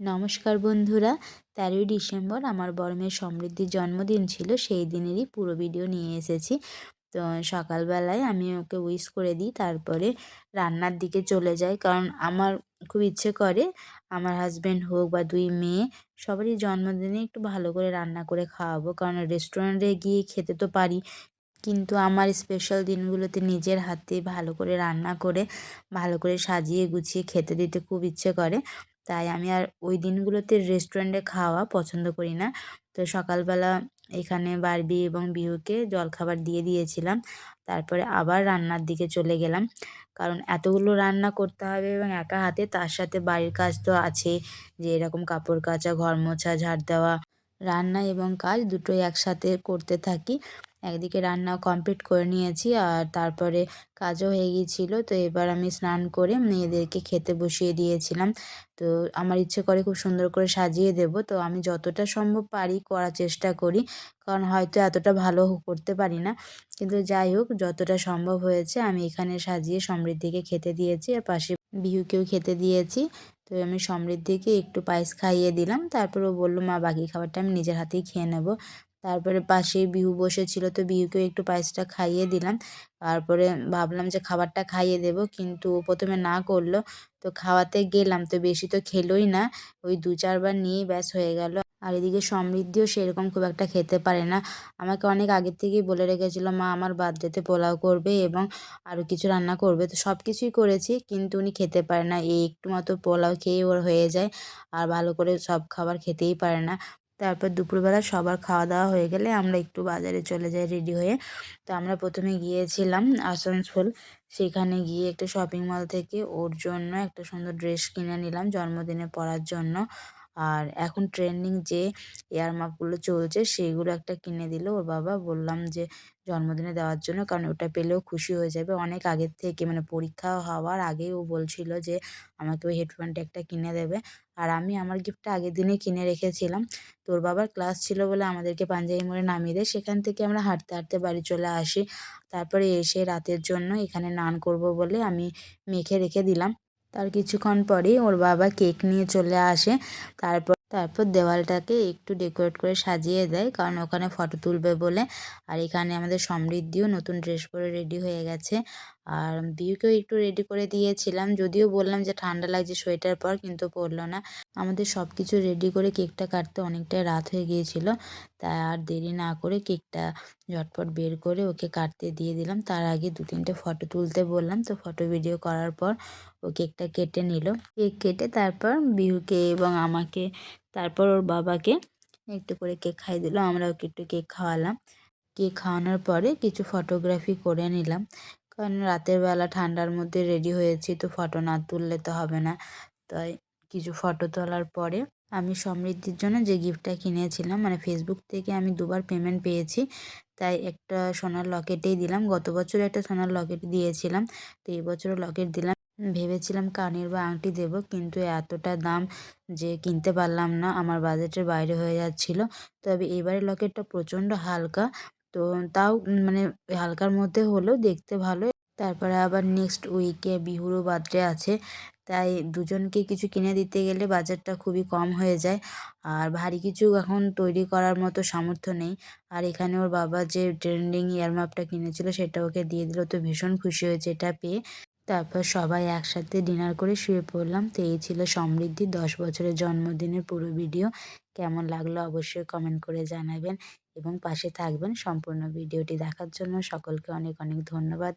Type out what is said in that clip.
নমস্কার বন্ধুরা। তেরোই ডিসেম্বর আমার বড় মেয়ের সমৃদ্ধির জন্মদিন ছিল, সেই দিনেরই পুরো ভিডিও নিয়ে এসেছি। তো সকালবেলায় আমি ওকে উইশ করে দিই, তারপরে রান্নার দিকে চলে যাই। কারণ আমার খুব ইচ্ছে করে, আমার হাজব্যান্ড হোক বা দুই মেয়ে, সবারই জন্মদিনে একটু ভালো করে রান্না করে খাওয়াবো। কারণ রেস্টুরেন্টে গিয়ে খেতে তো পারি, কিন্তু আমার স্পেশাল দিনগুলোতে নিজের হাতে ভালো করে রান্না করে, ভালো করে সাজিয়ে গুছিয়ে খেতে দিতে খুব ইচ্ছে করে। তাই আমি আর ওই দিনগুলোতে রেস্টুরেন্টে খাওয়া পছন্দ করি না। তো সকালবেলা এখানে বারবি এবং বিহুকে জলখাবার দিয়ে দিয়েছিলাম। তারপরে আবার রান্নার দিকে চলে গেলাম। কারণ এতগুলো রান্না করতে হবে এবং একা হাতে, তার সাথে বাড়ির কাজ তো আছে যে এরকম কাপড় কাচা, ঘর মোছা, ঝাড় দেওয়া, রান্না এবং কাজ দুটোই একসাথে করতে থাকি। একদিকে রান্না কমপ্লিট করে নিয়েছি আর তারপরে কাজও হয়ে গিয়েছিল। তো এবার আমি স্নান করে মেয়েদেরকে খেতে বসিয়ে দিয়েছিলাম। তো আমার ইচ্ছে করে খুব সুন্দর করে সাজিয়ে দেব। তো আমি যতটা সম্ভব পারি করার চেষ্টা করি। কারণ হয়তো এতটা ভালো করতে পারি না। কিন্তু যাই হোক, যতটা সম্ভব হয়েছে আমি এখানে সাজিয়ে সমৃদ্ধিকে খেতে দিয়েছি আর পাশে বিহুকেও খেতে দিয়েছি। তো আমি সমৃদ্ধিকে একটু পায়েস খাইয়ে দিলাম। তারপর ও বলল, মা, বাকি খাবারটা আমি নিজের হাতেই খেয়ে নেব। তারপরে পাশেই বিহু বসেছিল, তো বিহুকেও একটু পায়েসটা খাইয়ে দিলাম। তারপরে ভাবলাম যে খাবারটা খাইয়ে দেবো, কিন্তু প্রথমে না করল। তো খাওয়াতে গেলাম, তো বেশি তো খেলোই না। ওই দু চারবার নিয়েই ব্যাস হয়ে গেল। আর এদিকে সমৃদ্ধিও সেরকম খুব একটা খেতে পারে না। আমাকে অনেক আগের থেকেই বলে রেখেছিলো, মা, আমার বার্থডেতে পোলাও করবে এবং আরও কিছু রান্না করবে। তো সব কিছুই করেছি, কিন্তু উনি খেতে পারে না। এই একটু মতো পোলাও খেয়ে ওর হয়ে যায়, আর ভালো করে সব খাবার খেতেই পারে না। তারপর দুপুরবেলা সবার খাওয়া দাওয়া হয়ে গেলে আমরা একটু বাজারে চলে যাই রেডি হয়ে। তো আমরা প্রথমে গিয়েছিলাম আসানসোল। সেখানে গিয়ে একটা শপিং মল থেকে ওর জন্য একটা সুন্দর ড্রেস কিনে নিলাম জন্মদিনে পরার জন্য। আর এখন ট্রেন্ডিং যে এয়ার মাপগুলো চলছে সেইগুলো একটা কিনে দিল। ওর বাবা বললাম যে, জন্মদিনে দেওয়ার জন্য, কারণ ওটা পেলেও খুশি হয়ে যাবে। অনেক আগের থেকে মানে পরীক্ষা হওয়ার আগেই ও বলছিল যে, আমাকে ওই হেডফোনটা একটা কিনে দেবে। আর আমি আমার গিফটটা আগের দিনেই কিনে রেখেছিলাম। তোর বাবার ক্লাস ছিল বলে আমাদেরকে পাঞ্জাবি মোড়ে নামিয়ে দেয়। সেখান থেকে আমরা হাঁটতে হাঁটতে বাড়ি চলে আসি। তারপরে এসে রাতের জন্য এখানে নান করব বলে আমি মেখে রেখে দিলাম। তার কিছুক্ষণ পরেই ওর বাবা কেক নিয়ে চলে আসে। তারপর তারপর দেওয়ালটাকে একটু ডেকোরেট করে সাজিয়ে দেয়, কারণ ওখানে ফটো তুলবে বলে। আর এখানে আমাদের সমৃদ্ধিও নতুন ড্রেস পরে রেডি হয়ে গেছে। আর বিউকেও একটু রেডি করে দিয়েছিলাম। যদিও বললাম যে ঠান্ডা লাগছে সোয়েটার পর, কিন্তু পরলো না। আমাদের সব কিছু রেডি করে কেকটা কাটতে অনেকটাই রাত হয়ে গিয়েছিল। তাই আর দেরি না করে কেকটা ঝটপট বের করে ওকে কাটতে দিয়ে দিলাম। তার আগে দু তিনটে ফটো তুলতে বললাম। তো ফটো ভিডিও করার পর ও কেকটা কেটে নিল। কেক কেটে তারপর বিহুকে এবং আমাকে, তারপর ওর বাবাকে একটু করে কেক খাইয়ে দিল। আমরা ওকে একটু কেক খাওয়ালাম। কেক খাওয়ানোর পরে কিছু ফটোগ্রাফি করে নিলাম। কারণ রাতের বেলা ঠান্ডার মধ্যে রেডি হয়েছি, তো ফটো না তুললে তো হবে না। তাই কিছু ফটো তোলার পরে আমি সমৃদ্ধির জন্য যে গিফটটা কিনেছিলাম মানে ফেসবুক থেকে আমি দুবার পেমেন্ট পেয়েছি, তাই একটা সোনার লকেটেই দিলাম। গত বছর একটা সোনার লকেট দিয়েছিলাম, তো এই বছরও লকেট দিলাম। ভেবেছিলাম কানের বা আংটি দেব, কিন্তু এতটা দাম যে কিনতে পারলাম না, আমার বাজেটের বাইরে হয়ে যাচ্ছিল। তবে এবারে লকেটটা প্রচণ্ড হালকা তো তাও মানে হালকার মধ্যে হলেও দেখতে ভালো। তারপরে আবার নেক্সট উইকে বিহুরও বার্থডে আছে। তাই দুজনকে কিছু কিনে দিতে গেলে বাজারটা খুবই কম হয়ে যায়। আর ভারী কিছু এখন তৈরি করার মতো সামর্থ্য নেই। আর এখানে ওর বাবা যে ট্রেন্ডিং ইয়ারমাপটা কিনেছিল সেটা ওকে দিয়ে দিল। তো ভীষণ খুশি হয়েছে এটা পেয়ে। তারপর সবাই একসাথে ডিনার করে শুয়ে পড়লাম। তো এই ছিল সমৃদ্ধি দশ বছরের জন্মদিনের পুরো ভিডিও কেমন লাগল অবশ্যই কমেন্ট করে জানাবেন এবং পাশে থাকবেন সম্পূর্ণ ভিডিওটি দেখার জন্য সকলকে অনেক অনেক ধন্যবাদ।